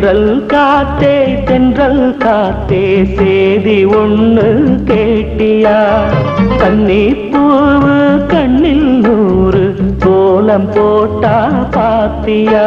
தென்றல் காத்தே தென்றல் காத்தே சேதி ஒன்று கேட்டியா? கண்ணி பூவு கண்ணில் நூறு கோலம் போட்டா பாத்தியா?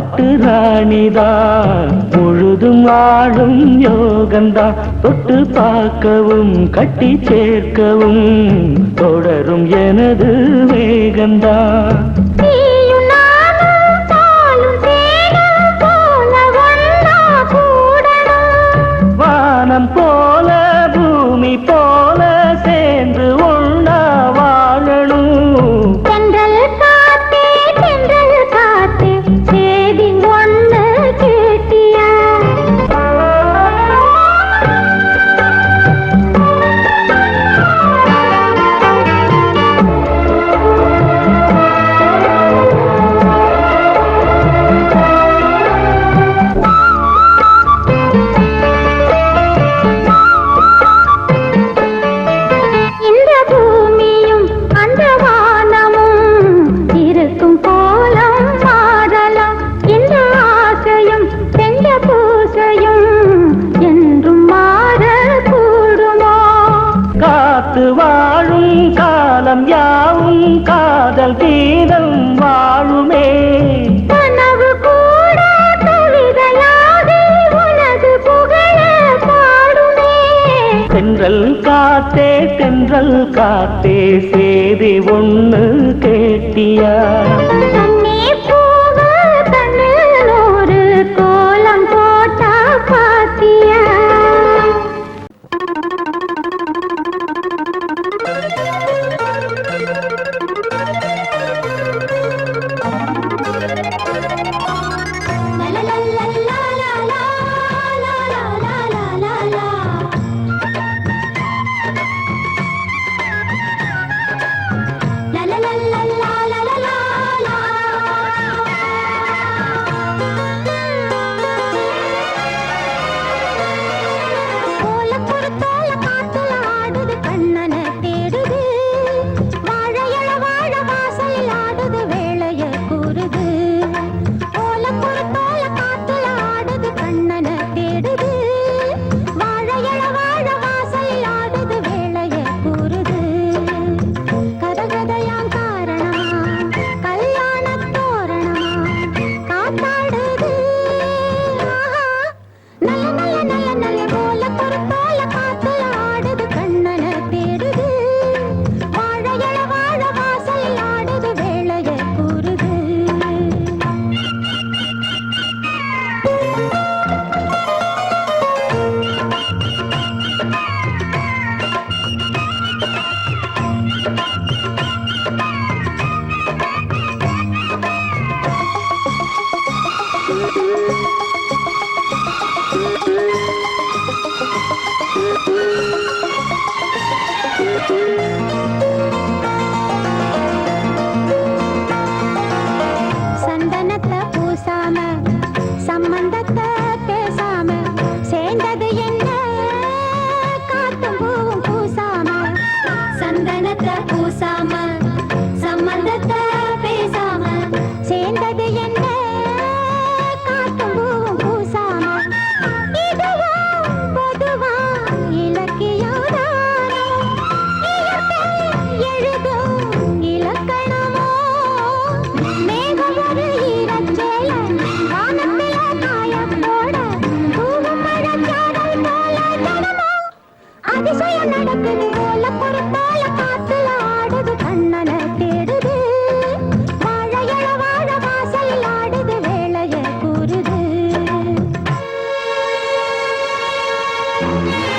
பாட்டு ராணிதான் முழுதும் ஆளும் யோகந்தான் தொட்டு பார்க்கவும் கட்டி சேர்க்கவும் தொடரும் எனது வேகந்தான் காதல் கீதம் வாழுமே. கனவு கூட தென்றல் காத்தே தென்றல் காத்தே சேதி ஒன்று கேட்டியா? Música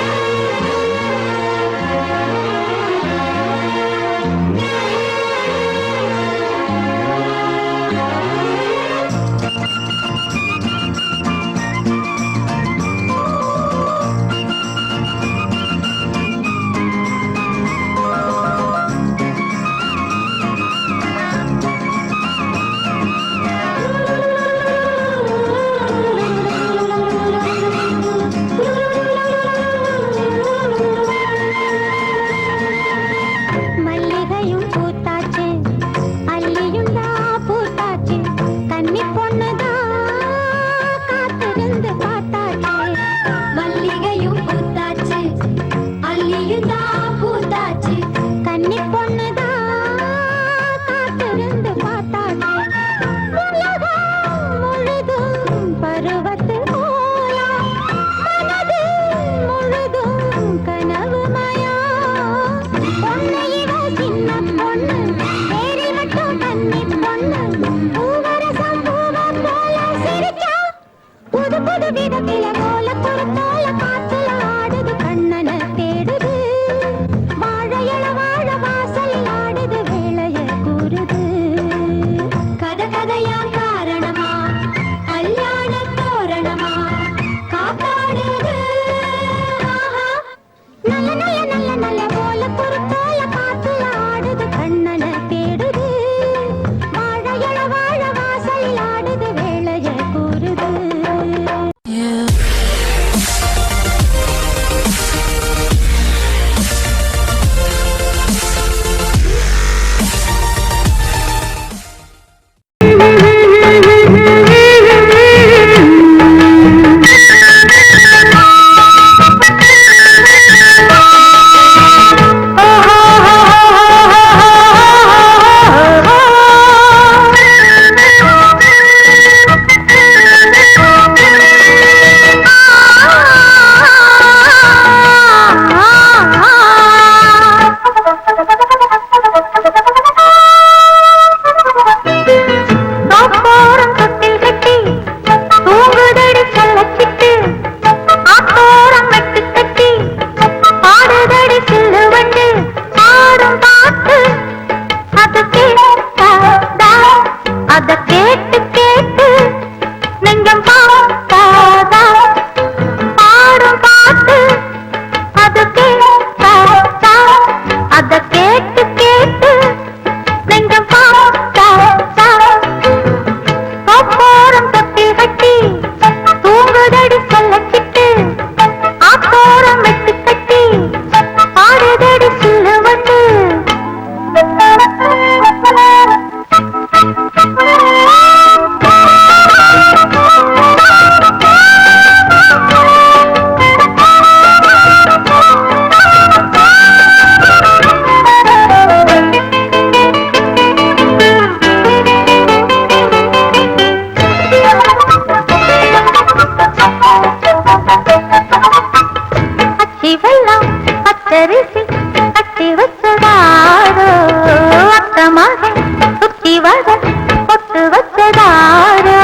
சுட்டு வச்சதாரோ?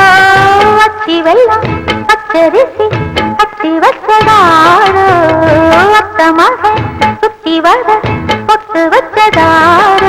அச்சி வெள்ளம் அச்சரிசி அச்சி வச்சதாரோ? அத்தமாக சுத்தி வர பொட்டு வச்சதாரோ?